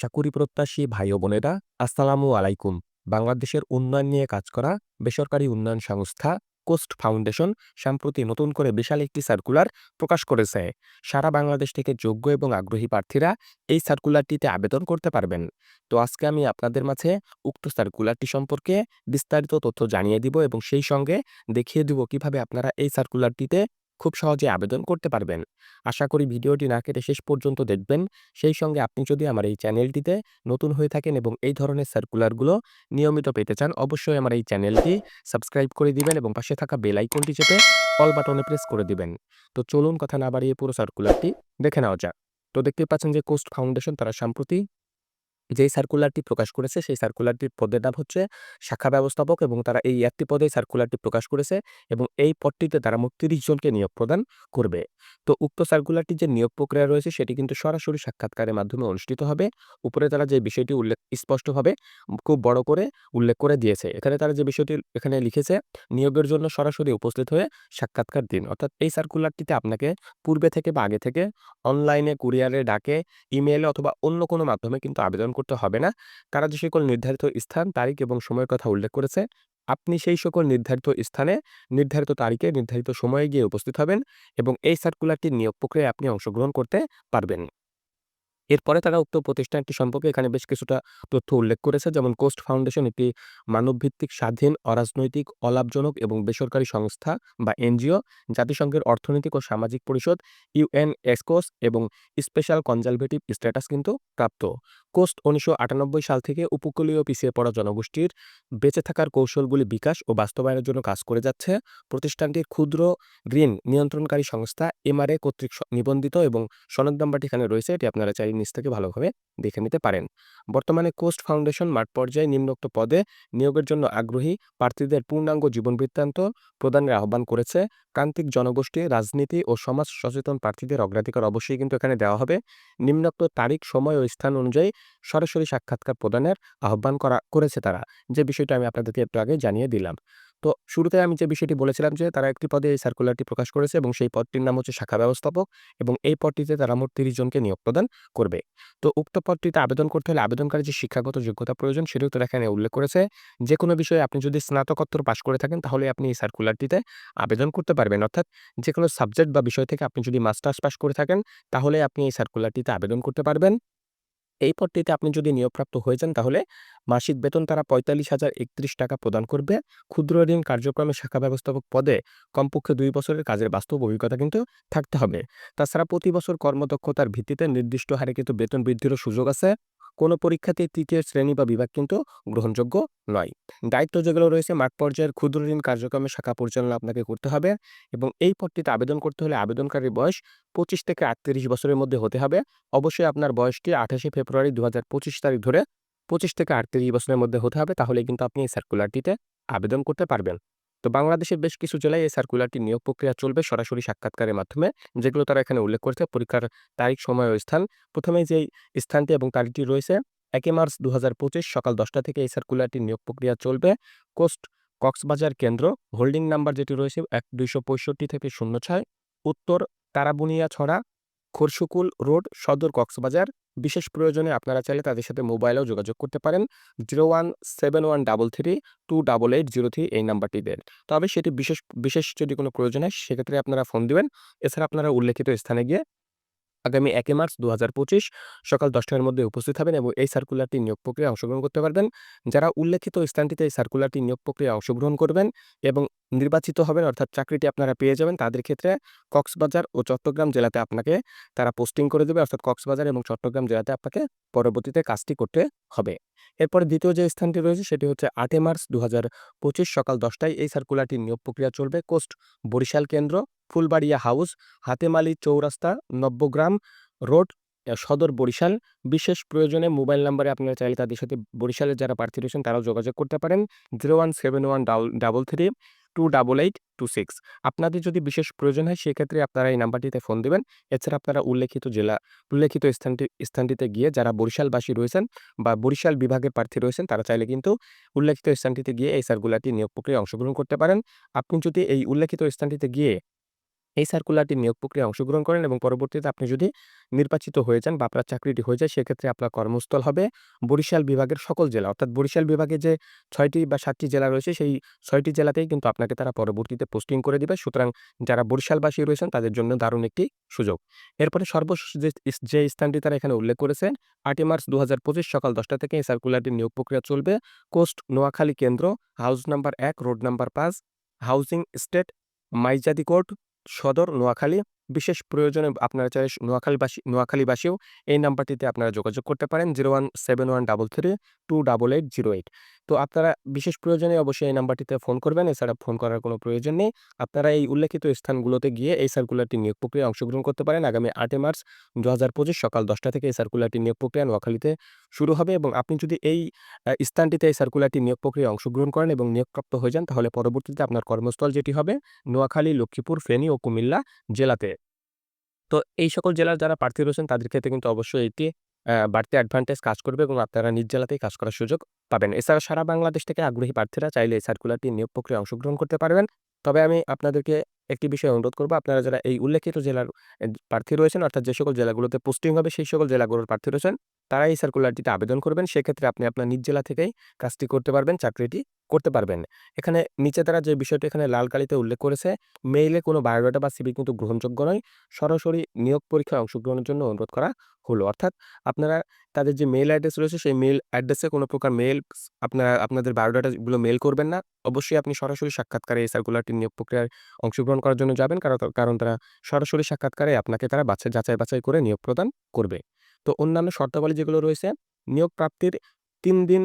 চাকুরি প্রত্যাশী ভাই ও বোনেরা আসসালামু আলাইকুম। বাংলাদেশের উন্নয়ন নিয়ে কাজ করা বেসরকারি উন্নয়ন সংস্থা কোস্ট ফাউন্ডেশন সম্প্রতি নতুন করে বিশাল একটি সার্কুলার প্রকাশ করেছে। সারা বাংলাদেশ থেকে যোগ্য এবং আগ্রহী প্রার্থীরা এই সার্কুলারটিতে আবেদন করতে পারবেন। তো আজকে আমি আপনাদের মাঝে উক্ত সার্কুলারটি সম্পর্কে বিস্তারিত তথ্য জানিয়ে দিব এবং সেই সঙ্গে দেখিয়ে দিব কীভাবে আপনারা এই সার্কুলারটিতে খুব সহজে আবেদন করতে পারবেন। আশা করি ভিডিওটি না কেটে শেষ পর্যন্ত দেখবেন। সেই সঙ্গে আপনি যদি আমার এই চ্যানেলটিতে নতুন হয়ে থাকেন এবং এই ধরনের সার্কুলারগুলো নিয়মিত পেতে চান, অবশ্যই আমার এই চ্যানেলটি সাবস্ক্রাইব করে দিবেন এবং পাশে থাকা বেল আইকনটি চেপে অল বাটনে প্রেস করে দিবেন। তো চলুন কথা না বাড়িয়ে পুরো সার্কুলারটি দেখে নেওয়া যাক। তো দেখতে পাচ্ছেন যে কোস্ট ফাউন্ডেশন তারা সম্প্রতি যেই সার্কুলারটি প্রকাশ করেছে, সেই সার্কুলারটির পদের নাম হচ্ছে শাখা ব্যবস্থাপক এবং তারা এই একটি পদে সার্কুলারটি প্রকাশ করেছে এবং এই পদটিতে তারা মোট তিরিশ জনকে নিয়োগ প্রদান করবে। তো উক্ত সার্কুলারটি যে নিয়োগ প্রক্রিয়া রয়েছে, সেটি কিন্তু সরাসরি সাক্ষাৎকারের মাধ্যমে অনুষ্ঠিত হবে। উপরে তারা যে বিষয়টি উল্লেখ, স্পষ্টভাবে খুব বড় করে উল্লেখ করে দিয়েছে। এখানে তারা যে বিষয়টি এখানে লিখেছে, নিয়োগের জন্য সরাসরি উপস্থিত হয়ে সাক্ষাৎকার দিন। অর্থাৎ এই সার্কুলারটিতে আপনাকে পূর্বে থেকে বা আগে থেকে অনলাইনে কুরিয়ারে ডাকে ইমেইলে অথবা অন্য কোনো মাধ্যমে কিন্তু আবেদন করতে হবে না। তারা যে সকল নির্ধারিত স্থান, তারিখ এবং সময়ের কথা উল্লেখ করেছে, আপনি সেই সকল নির্ধারিত স্থানে, নির্ধারিত তারিখে, নির্ধারিত সময়ে গিয়ে উপস্থিত হবেন এবং এই সার্কুলারটির নিয়োগ প্রক্রিয়ায় আপনি অংশগ্রহণ করতে পারবেন। এরপরে তারা উক্ত প্রতিষ্ঠানটি সম্পর্কে এখানে বেশ কিছুটা তথ্য উল্লেখ করেছে, যেমন কোস্ট ফাউন্ডেশন একটি মানবভিত্তিক, স্বাধীন, অরাজনৈতিক, অলাভজনক এবং বেসরকারি সংস্থা বা এনজিও, জাতিসংঘের অর্থনৈতিক ও সামাজিক পরিষদ ইউএন এসকোস এবং স্পেশাল কনজারভেটিভ স্ট্যাটাস কিন্তু প্রাপ্ত। কোস্ট উনিশশো আটানব্বই সাল থেকে উপকূলীয় পিছিয়ে পড়া জনগোষ্ঠীর বেঁচে থাকার কৌশলগুলি বিকাশ ও বাস্তবায়নের জন্য কাজ করে যাচ্ছে। প্রতিষ্ঠানটির ক্ষুদ্র ঋণ নিয়ন্ত্রণকারী সংস্থা এমআরএ কর্তৃক নিবন্ধিত এবং সনদ নাম্বারটি এখানে রয়েছে, এটি আপনারা চাইলে নিজ থেকে ভালোভাবে দেখে নিতে পারেন। বর্তমানে কোস্ট ফাউন্ডেশন মাঠ পর্যায়ে নিম্নোক্ত পদে নিয়োগের জন্য আগ্রহী প্রার্থীদের পূর্ণাঙ্গ জীবন বৃত্তান্ত প্রদানের আহ্বান করেছে প্রান্তিক জনগোষ্ঠী, রাজনীতি ও সমাজ সচেতন প্রার্থীদের অগ্রাধিকার অবশ্যই কিন্তু এখানে দেওয়া হবে। নিম্নোক্ত তারিখ, সময় ও স্থান অনুযায়ী সরাসরি সাক্ষাৎকার প্রদানের আহ্বান করা করেছে তারা। যে বিষয়টা আমি আপনাদেরকে একটু আগে জানিয়ে দিলাম। তো শুরুতে আমি যে বিষয়টি বলেছিলাম যে তারা একটি পদে এই সার্কুলারটি প্রকাশ করেছে এবং সেই পদটির নাম হচ্ছে শাখা ব্যবস্থাপক এবং এই পদটিতে তারা মোট তিরিশ জনকে নিয়োগ প্রদান করবে। তো উক্ত পদটিতে আবেদন করতে হলে আবেদনকারী যে শিক্ষাগত যোগ্যতা প্রয়োজন সেটিও তারা এখানে উল্লেখ করেছে। যে কোনো বিষয়ে আপনি যদি স্নাতকোত্তর পাশ করে থাকেন তাহলে আপনি এই সার্কুলারটিতে আবেদন করতে পারবেন। অর্থাৎ যে কোনো সাবজেক্ট বা বিষয় থেকে আপনি যদি মাস্টার্স পাশ করে থাকেন তাহলে আপনি এই সার্কুলারটিতে আবেদন করতে পারবেন। এই পদটিতে আপনি যদি নিয়োগপ্রাপ্ত হয়ে যান, তাহলে মাসিক বেতন তারা পঁয়তাল্লিশ হাজার একত্রিশ টাকা প্রদান করবে। ক্ষুদ্র ঋণ কার্যক্রমে শাখা ব্যবস্থাপক পদে কমপক্ষে দুই বছরের কাজের বাস্তব অভিজ্ঞতা কিন্তু থাকতে হবে। তাছাড়া প্রতি বছর কর্মদক্ষতার ভিত্তিতে নির্দিষ্ট হারে কিন্তু বেতন বৃদ্ধিরও সুযোগ আছে। কোনো পরীক্ষাতে তৃতীয় শ্রেণি বা বিভাগ কিন্তু গ্রহণযোগ্য নয়। দায়িত্ব যেগুলো রয়েছে, মাঠ পর্যায়ের ক্ষুদ্র ঋণ কার্যক্রমে শাখা পরিচালনা আপনাকে করতে হবে এবং এই পদটিতে আবেদন করতে হলে আবেদনকারীর বয়স পঁচিশ থেকে আটত্রিশ বছরের মধ্যে হতে হবে। অবশ্যই আপনার বয়সটি আঠাশে ফেব্রুয়ারি দু হাজার পঁচিশ তারিখ ধরে পঁচিশ থেকে আটত্রিশ বছরের মধ্যে হতে হবে তাহলে কিন্তু আপনি এই সার্কুলারটিতে আবেদন করতে পারবেন। তো বাংলাদেশের বেশ কিছু জেলায় এই সার্কুলারটি নিয়োগ প্রক্রিয়া চলবে সরাসরি সাক্ষাৎকারের মাধ্যমে। যেগুলো তারা এখানে উল্লেখ করেছে, পরীক্ষার তারিখ, সময় ও স্থান। প্রথমে যেই স্থানটি এবং তারিখটি রয়েছে একই মার্চ দু হাজার পঁচিশ সকাল দশটা থেকে এই সার্কুলারটি নিয়োগ প্রক্রিয়া চলবে। কোস্ট কক্সবাজার কেন্দ্র, হোল্ডিং নাম্বার যেটি রয়েছে, এক দুইশো পঁয়ষট্টি থেকে শূন্য ছয়। উত্তর তারাবুনিয়া ছড়া খরশুকুল রোড, সদর কক্সবাজার। বিশেষ প্রয়োজনে আপনারা চাইলে তাদের সাথে মোবাইলেও যোগাযোগ করতে পারেন। Zero one seven one double three two double eight zero three এই নাম্বারটি দেন। তবে সেটি বিশেষ বিশেষ যদি কোনো প্রয়োজন হয়, সেক্ষেত্রে আপনারা ফোন দিবেন। এছাড়া আপনারা উল্লেখিত স্থানে গিয়ে আগামী একে মার্চ দু হাজার পঁচিশ সকাল দশটার মধ্যে উপস্থিত হবেন এবং এই সার্কুলারটি নিয়োগ প্রক্রিয়ায় অংশগ্রহণ করতে পারবেন। যারা উল্লেখিত স্থানটিতে এই সার্কুলারটি নিয়োগ প্রক্রিয়ায় অংশগ্রহণ করবেন এবং নির্বাচিত হবেন, অর্থাৎ চাকরিটি আপনারা পেয়ে যাবেন। তাদের ক্ষেত্রে কক্সবাজার ও চট্টগ্রাম জেলাতে আপনাকে তারা পোস্টিং করে দেবে, অর্থাৎ কক্সবাজার এবং চট্টগ্রাম জেলাতে আপনাকে পরবর্তীতে কাজটি করতে হবে। এরপরে দ্বিতীয় যে স্থানটি রয়েছে, সেটি হচ্ছে আটই মার্চ দু হাজার পঁচিশ সকাল দশটায়। এই সার্কুলারটির নিয়োগ প্রক্রিয়া চলবে কোস্ট বরিশাল কেন্দ্র, ফুলবাড়িয়া হাউস হাতেমালি চৌরাস্তা নব্বগ্রাম রোড সদর বরিশাল। বিশেষ প্রয়োজনে মোবাইল নাম্বারে আপনারা চাইলে তাদের সাথে বরিশালের যারা প্রার্থী রয়েছেন, তারাও যোগাযোগ করতে পারেন। Zero one seven one double three two double eight two six আপনাদের যদি বিশেষ প্রয়োজন হয়, সেক্ষেত্রে আপনারা এই নাম্বারটিতে ফোন দেবেন। এছাড়া আপনারা উল্লেখিত জেলা, উল্লেখিত স্থানটি, স্থানটিতে গিয়ে যারা বরিশালবাসী রয়েছেন বা বরিশাল বিভাগের প্রার্থী রয়েছেন, তারা চাইলে কিন্তু উল্লেখিত স্থানটিতে গিয়ে এই সারগুলাটি নিয়োগ প্রক্রিয়ায় অংশগ্রহণ করতে পারেন। আপনি যদি এই উল্লেখিত স্থানটিতে গিয়ে এই সার্কুলারটি নিয়োগ প্রক্রিয়ায় অংশগ্রহণ করেন এবং পরবর্তীতে আপনি যদি নির্বাচিত হয়ে যান বা আপনার চাকরিটি হয়ে যায়, সেক্ষেত্রে আপনার কর্মস্থল হবে বরিশাল বিভাগের সকল জেলা। অর্থাৎ বরিশাল বিভাগে যে ছয়টি বা সাতটি জেলা রয়েছে, সেই ছয়টি জেলাতেই কিন্তু আপনাকে তারা পরবর্তীতে পোস্টিং করে দিবে। সুতরাং যারা বরিশালবাসী রয়েছেন, তাদের জন্য দারুণ একটি সুযোগ। এরপরে সর্বশেষ যে যে স্থানটি তারা এখানে উল্লেখ করেছেন আটই মার্চ দু হাজার পঁচিশ সকাল দশটা থেকে এই সার্কুলারটির নিয়োগ প্রক্রিয়া চলবে। কোস্ট নোয়াখালী কেন্দ্র, হাউস নাম্বার এক, রোড নাম্বার পাঁচ, হাউজিং স্টেট, মাইজাদি কোর্ট সদর নোয়াখালী। বিশেষ প্রয়োজনে আপনারা চাই নোয়াখালীবাসী, নোয়াখালীবাসীও এই নাম্বারটিতে আপনারা যোগাযোগ করতে পারেন। Zero one seven one double three two double eight zero eight. তো আপনারা বিশেষ প্রয়োজনে অবশ্যই এই নাম্বারটিতে ফোন করবেন। এছাড়া ফোন করার কোনো প্রয়োজন নেই। আপনারা এই উল্লেখিত স্থানগুলোতে গিয়ে এই সার্কুলারটি নিয়োগ প্রক্রিয়ায় অংশগ্রহণ করতে পারেন। আগামী আটই মার্চ দু হাজার পঁচিশ সকাল দশটা থেকে এই সার্কুলারটি নিয়োগ প্রক্রিয়া নোয়াখালীতে শুরু হবে এবং আপনি যদি এই স্থানটিতে এই সার্কুলারটি নিয়োগ প্রক্রিয়ায় অংশগ্রহণ করেন এবং নিয়োগপ্রাপ্ত হয়ে যান, তাহলে পরবর্তীতে আপনার কর্মস্থল যেটি হবে নোয়াখালী, লক্ষ্মীপুর, ফেনী ও কুমিল্লা জেলাতে। তো এই সকল জেলার যারা প্রার্থী রয়েছেন, তাদের ক্ষেত্রে কিন্তু অবশ্যই এটি বাড়তি অ্যাডভান্টেজ কাজ করবে এবং আপনারা নিজ জেলাতেই কাজ করার সুযোগ পাবেন। এছাড়া সারা বাংলাদেশ থেকে আগ্রহী প্রার্থীরা চাইলে এই সার্কুলারটি নিয়োগ প্রক্রিয়ায় অংশগ্রহণ করতে পারবেন। তবে আমি আপনাদেরকে একটি বিষয়ে অনুরোধ করব। আপনারা যারা এই উল্লেখিত জেলার প্রার্থী রয়েছেন, অর্থাৎ যে সকল জেলাগুলোতে পোস্টিং হবে, সেই সকল জেলাগুলোর প্রার্থী রয়েছেন, তারা এই সার্কুলারটিতে আবেদন করবেন। সেক্ষেত্রে আপনি আপনার নিজ জেলা থেকেই কাজটি করতে পারবেন, চাকরিটি করতে পারবেন। এখানে নিচে তারা যে বিষয়টি এখানে লাল কালিতে উল্লেখ করেছে মেইলে কোনো বায়োডাটা বা সিবি কিন্তু গ্রহণযোগ্য নয়, সরাসরি নিয়োগ পরীক্ষায় অংশগ্রহণের জন্য অনুরোধ করা হলো। অর্থাৎ আপনারা তাদের যে মেইল অ্যাড্রেস রয়েছে, সেই মেইল অ্যাড্রেসে কোনো প্রকার মেল আপনারা, আপনাদের বায়োডাটাগুলো মেল করবেন না। অবশ্যই আপনি সরাসরি সাক্ষাৎকারে এই সার্কুলারটি নিয়োগ প্রক্রিয়ায় অংশগ্রহণ করার জন্য যাবেন। কারণ কারণ তারা সরাসরি সাক্ষাৎকারে আপনাকে তারা বাছাই যাচাই বাছাই করে নিয়োগ প্রদান করবে। তো অন্যান্য শর্তাবলী যেগুলো রয়েছে, নিয়োগ প্রাপ্তির তিন দিন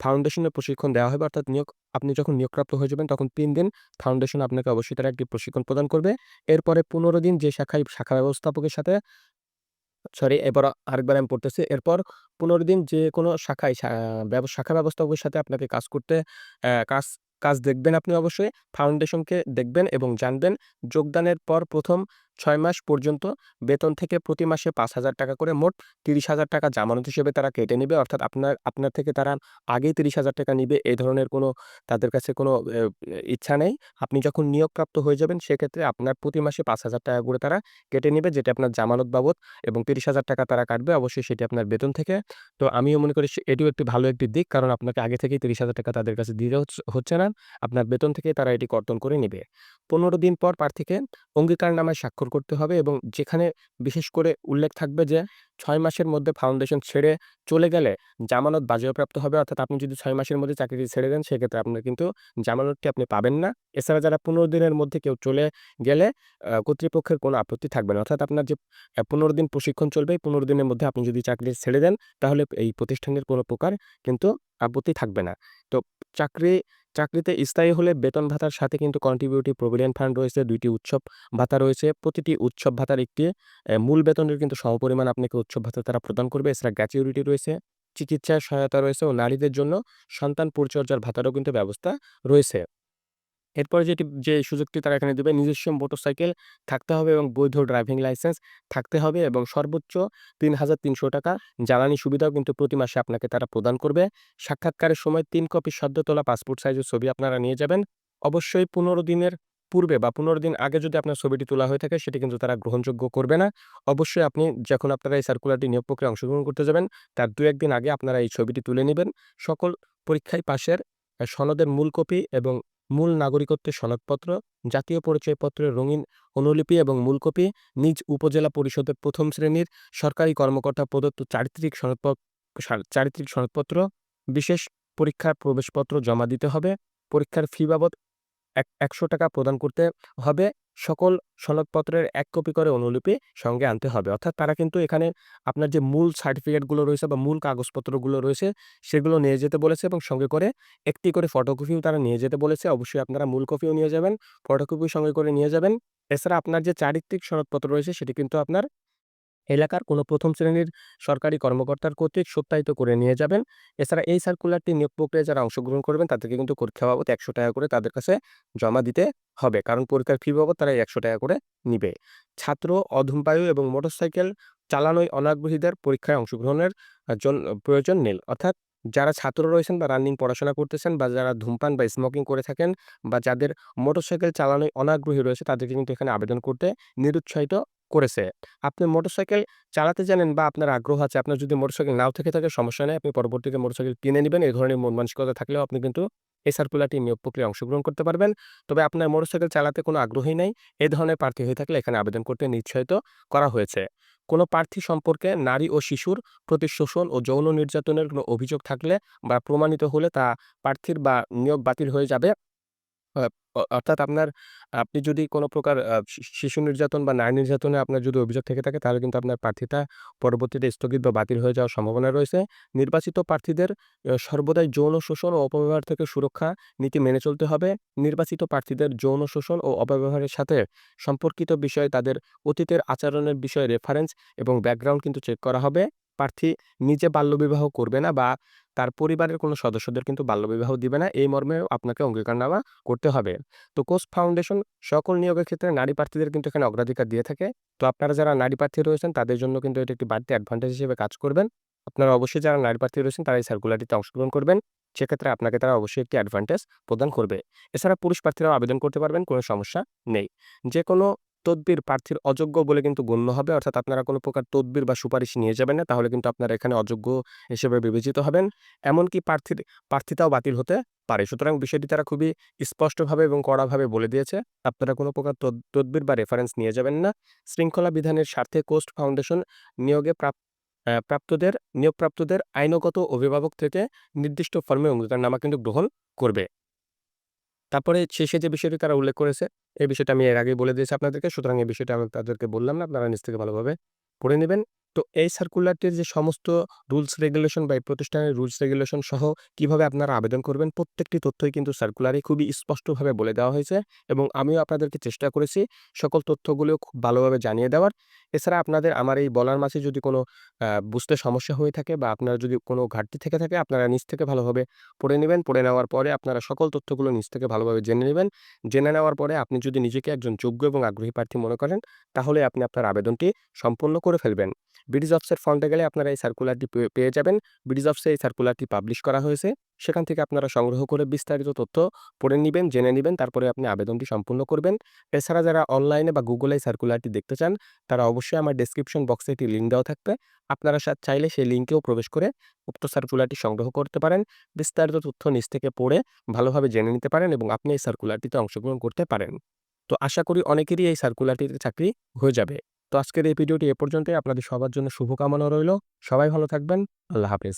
ফাউন্ডেশনের প্রশিক্ষণ দেওয়া হবে। অর্থাৎ নিয়োগ, আপনি যখন নিয়োগপ্রাপ্ত হয়ে যাবেন, তখন তিন দিন ফাউন্ডেশন আপনাকে অবশ্যই তারা একটি প্রশিক্ষণ প্রদান করবে। এরপরে পনেরো দিন যে শাখায়, শাখা ব্যবস্থাপকের সাথে সরি এবার আরেকবার আমি পড়তেছি। এরপর পনেরো দিন যে কোনো শাখায় শাখা ব্যবস্থাপকের সাথে আপনাকে কাজ করতে কাজ কাজ দেখবেন আপনি অবশ্যই ফাউন্ডেশনকে দেখবেন এবং জানবেন। যোগদানের পর প্রথম ছয় মাস পর্যন্ত বেতন থেকে প্রতি মাসে পাঁচ হাজার টাকা করে মোট তিরিশ হাজার টাকা জামানত হিসেবে তারা কেটে নেবে। অর্থাৎ আপনার আপনার থেকে তারা আগেই তিরিশ হাজার টাকা নিবে। এই ধরনের কোনো তাদের কাছে কোনো ইচ্ছা নেই। আপনি যখন নিয়োগপ্রাপ্ত হয়ে যাবেন, সেক্ষেত্রে আপনার প্রতি মাসে পাঁচ হাজার টাকা করে তারা কেটে নেবে, যেটা আপনার জামানত বাবদ এবং তিরিশ হাজার টাকা তারা কাটবে। অবশ্যই সেটি আপনার বেতন থেকে। তো আমিও মনে করি এটিও একটি ভালো একটি দিক, কারণ আপনাকে আগে থেকেই তিরিশ হাজার টাকা তাদের কাছে দিতে হচ্ছে না। আপনার বেতন থেকে তারা এটি কর্তন করে নেবে। পনেরো দিন পর প্রার্থীকে অঙ্গীকারনামায় স্বাক্ষর করতে হবে এবং যেখানে বিশেষ করে উল্লেখ থাকবে যে ছয় মাসের মধ্যে ফাউন্ডেশন ছেড়ে চলে গেলে জামানত বাজেয়াপ্রাপ্ত হবে, অর্থাৎ আপনি যদি ছয় মাসের মধ্যে চাকরিটি ছেড়ে দেন, সেক্ষেত্রে আপনার কিন্তু জামানতটি আপনি পাবেন না। এছাড়া যারা পনেরো দিনের মধ্যে কেউ চলে গেলে কর্তৃপক্ষের কোনো আপত্তি থাকবে না। অর্থাৎ আপনার যে পনেরো দিন প্রশিক্ষণ চলবে পনেরো দিনের মধ্যে আপনি যদি চাকরি ছেড়ে দেন, তাহলে এই প্রতিষ্ঠানের কোনো প্রকার কিন্তু আপত্তি থাকবে না। তো চাকরি চাকরিতে স্থায়ী হলে বেতন ভাতার সাথে কিন্তু কন্ট্রিবিউটি প্রভিডেন্ট ফান্ড রয়েছে, দুইটি উৎসব ভাতা রয়েছে। প্রতিটি উৎসব ভাতার একটি মূল বেতনের কিন্তু সমপরিমাণ আপনাকে উৎসব ভাতা তারা প্রদান করবে। এছাড়া গ্র্যাচুইটি রয়েছে চিকিৎসায় সহায়তা রয়েছে ও নারীদের জন্য সন্তান পরিচর্যার ভাতারও কিন্তু ব্যবস্থা রয়েছে। এরপরে যেটি, যে সুযোগটি তারা এখানে দেবে, নিজস্ব মোটরসাইকেল থাকতে হবে এবং বৈধ ড্রাইভিং লাইসেন্স থাকতে হবে এবং সর্বোচ্চ তিন হাজার তিনশো টাকা জ্বালানি সুবিধাও কিন্তু প্রতি মাসে আপনাকে তারা প্রদান করবে। সাক্ষাৎকারের সময় তিন কপি সদ্য তোলা পাসপোর্ট সাইজের ছবি আপনারা নিয়ে যাবেন। অবশ্যই পনেরো দিনের পূর্বে বা পনেরো দিন আগে যদি আপনার ছবিটি তোলা হয়ে থাকে, সেটি কিন্তু তারা গ্রহণযোগ্য করবে না। অবশ্যই আপনি যখন আপনারা এই সার্কুলারটি নিয়োগ প্রক্রিয়া অংশগ্রহণ করতে যাবেন, তার দু একদিন আগে আপনারা এই ছবিটি তুলে নেবেন। সকল পরীক্ষায় পাশের সনদের মূল কপি এবং মূল নাগরিকত্বের সনদপত্র, জাতীয় পরিচয়পত্রের রঙিন অনুলিপি এবং মূল কপি নিজ উপজেলা পরিষদের প্রথম শ্রেণির সরকারি কর্মকর্তা প্রদত্ত চারিত্রিক সনদপত্র চারিত্রিক সনদপত্র, বিশেষ পরীক্ষার প্রবেশপত্র জমা দিতে হবে, পরীক্ষার ফি বাবদ এক, একশো টাকা প্রদান করতে হবে সকল সনদপত্রের এক কপি করে অনুলিপি সঙ্গে আনতে হবে। অর্থাৎ তারা কিন্তু এখানে আপনার যে মূল সার্টিফিকেটগুলো রয়েছে বা মূল কাগজপত্রগুলো রয়েছে, সেগুলো নিয়ে যেতে বলেছে এবং সঙ্গে করে একটি করে ফটোকপিও তারা নিয়ে যেতে বলেছে। অবশ্যই আপনারা মূল কপিও নিয়ে যাবেন ফটোকপিও সঙ্গে করে নিয়ে যাবেন। এছাড়া আপনার যে চারিত্রিক সনদপত্র রয়েছে, সেটি কিন্তু আপনার এলাকার কোনো প্রথম শ্রেণির সরকারি কর্মকর্তার কর্তৃক সত্যায়িত করে নিয়ে যাবেন। এছাড়া এই সার্কুলারটি নিয়োগ প্রক্রিয়ায় যারা অংশগ্রহণ করবেন, তাদেরকে কিন্তু পরীক্ষা বাবদ একশো টাকা করে তাদের কাছে জমা দিতে হবে। কারণ পরীক্ষার ফি বাবদ তারা একশো টাকা করে নিবে। ছাত্র, অধূমপায়ু এবং মোটরসাইকেল চালানোয় অনাগ্রহীদের পরীক্ষায় অংশগ্রহণের জন্য প্রয়োজন নেই। অর্থাৎ যারা ছাত্র রয়েছেন বা রানিং পড়াশোনা করতেছেন বা যারা ধূমপান বা স্মোকিং করে থাকেন বা যাদের মোটরসাইকেল চালানোয় অনাগ্রহী রয়েছে, তাদেরকে কিন্তু এখানে আবেদন করতে নিরুৎসাহিত করেছে। আপনি মোটরসাইকেল চালাতে জানেন বা আপনার আগ্রহ আছে, আপনার যদি মোটরসাইকেল নাও থেকে থাকে সমস্যা নেই। আপনি পরবর্তীতে মোটরসাইকেল কিনে নিবেন। এই ধরনের মন মানসিকতা থাকলেও আপনি কিন্তু এই সার্কুলারটি নিয়োগ প্রক্রিয়ায় অংশগ্রহণ করতে পারবেন। তবে আপনার মোটরসাইকেল চালাতে কোনো আগ্রহই নাই, এ ধরনের প্রার্থী হয়ে থাকলে এখানে আবেদন করতে নিরুৎসাহিত করা হয়েছে। কোনো প্রার্থী সম্পর্কে নারী ও শিশুর প্রতি শোষণ ও যৌন নির্যাতনের কোনো অভিযোগ থাকলে বা প্রমাণিত হলে তা প্রার্থীর বা নিয়োগ বাতিল হয়ে যাবে। অর্থাৎ আপনার, আপনি যদি কোনো প্রকার শিশু নির্যাতন বা নারী নির্যাতনে আপনার যদি অভিযোগ থেকে থাকে, তাহলে কিন্তু আপনার প্রার্থিতা পরবর্তীতে স্থগিত বা বাতিল হয়ে যাওয়ার সম্ভাবনা রয়েছে। নির্বাচিত প্রার্থীদের সর্বদাই যৌন শোষণ ও অপব্যবহার থেকে সুরক্ষা নীতি মেনে চলতে হবে। নির্বাচিত প্রার্থীদের যৌন শোষণ ও অপব্যবহারের সাথে সম্পর্কিত বিষয়ে তাদের অতীতের আচরণের বিষয়ে রেফারেন্স এবং ব্যাকগ্রাউন্ড কিন্তু চেক করা হবে। প্রার্থী নিজে বাল্যবিবাহ করবে না বা তার পরিবারের কোনো সদস্যদের কিন্তু বাল্যবিবাহ দিবে না। এই মর্মেও আপনাকে অঙ্গীকারনামা করতে হবে। তো কোস্ট ফাউন্ডেশন সকল নিয়োগের ক্ষেত্রে নারী প্রার্থীদের কিন্তু এখানে অগ্রাধিকার দিয়ে থাকে। তো আপনারা যারা নারী প্রার্থী রয়েছেন তাদের জন্য কিন্তু এটি একটি বাড়তি অ্যাডভান্টেজ হিসেবে কাজ করবেন। আপনারা অবশ্যই যারা নারী প্রার্থী রয়েছেন তারা এই সার্কুলারটিতে অংশগ্রহণ করবেন। সেক্ষেত্রে আপনাকে তারা অবশ্যই একটি অ্যাডভান্টেজ প্রদান করবে। এছাড়া পুরুষ প্রার্থীরাও আবেদন করতে পারবেন, কোনো সমস্যা নেই। যেকোনো তদবির প্রার্থীর অযোগ্য বলে কিন্তু গণ্য হবে। অর্থাৎ আপনারা কোনো প্রকার তদবির বা সুপারিশ নিয়ে যাবেন না। তাহলে কিন্তু আপনারা এখানে অযোগ্য হিসেবে বিবেচিত হবেন। এমনকি প্রার্থীর প্রার্থিতাও বাতিল হতে পারে। সুতরাং বিষয়টি তারা খুবই স্পষ্টভাবে এবং কড়াভাবে বলে দিয়েছে। আপনারা কোনো প্রকার তদ তদবির বা রেফারেন্স নিয়ে যাবেন না। শৃঙ্খলা বিধানের স্বার্থে কোস্ট ফাউন্ডেশন নিয়োগে প্রাপ আ প্রাপ্তদের নিয়োগপ্রাপ্তদের আইনগত অভিভাবক থেকে নির্দিষ্ট ফর্মে অঙ্গীকারনামা কিন্তু গ্রহণ করবে। তারপরে শেষে যে বিষয়টি তারা উল্লেখ করেছে, এই বিষয়টা আমি এর আগেই বলে দিয়েছি আপনাদেরকে। সুতরাং এই বিষয়টা আমি তাদেরকে বললাম না। আপনারা নিজ থেকে ভালোভাবে পড়ে নিবেন। তো এই সার্কুলারটির যে সমস্ত রুলস রেগুলেশন বা এই প্রতিষ্ঠানের রুলস রেগুলেশন সহ কীভাবে আপনারা আবেদন করবেন, প্রত্যেকটি তথ্যই কিন্তু সার্কুলারে খুবই স্পষ্টভাবে বলে দেওয়া হয়েছে এবং আমিও আপনাদেরকে চেষ্টা করেছি সকল তথ্যগুলো খুব ভালোভাবে জানিয়ে দেওয়ার। এছাড়া আপনাদের আমার এই বলার মাঝে যদি কোনো বুঝতে সমস্যা হয়ে থাকে বা আপনার যদি কোনো ঘাটতি থেকে থাকে, আপনারা নিজ থেকে ভালোভাবে পড়ে নেবেন পড়ে নেওয়ার পরে আপনারা সকল তথ্যগুলো নিজ থেকে ভালোভাবে জেনে নেবেন জেনে নেওয়ার পরে আপনি যদি নিজেকে একজন যোগ্য এবং আগ্রহী প্রার্থী মনে করেন, তাহলে আপনি আপনার আবেদনটি সম্পূর্ণ করে ফেলবেন। বিডি জবসের ফ্রন্টে গেলে আপনারা এই সার্কুলারটি পেয়ে যাবেন। বিডি জবসে এই সার্কুলারটি পাবলিশ করা হয়েছে। সেখান থেকে আপনারা সংগ্রহ করে বিস্তারিত তথ্য পড়ে নিবেন, জেনে নিবেন। তারপরে আপনি আবেদনটি সম্পূর্ণ করবেন। এছাড়া যারা অনলাইনে বা গুগলে সার্কুলারটি দেখতে চান তারা অবশ্যই আমার ডেসক্রিপশন বক্সে একটি লিঙ্ক দেওয়া থাকবে। আপনারা চাইলে সেই লিঙ্কেও প্রবেশ করে উক্ত সার্কুলারটি সংগ্রহ করতে পারেন। বিস্তারিত তথ্য নিজ থেকে পড়ে ভালোভাবে জেনে নিতে পারেন এবং আপনি এই সার্কুলারটিতে অংশগ্রহণ করতে পারেন। তো আশা করি অনেকেরই এই সার্কুলারটিতে চাকরি হয়ে যাবে। আজকের এই ভিডিওটি এ পর্যন্তই। আপনাদের সবার জন্য শুভকামনা রইল সবাই ভালো থাকবেন। আল্লাহ হাফেজ।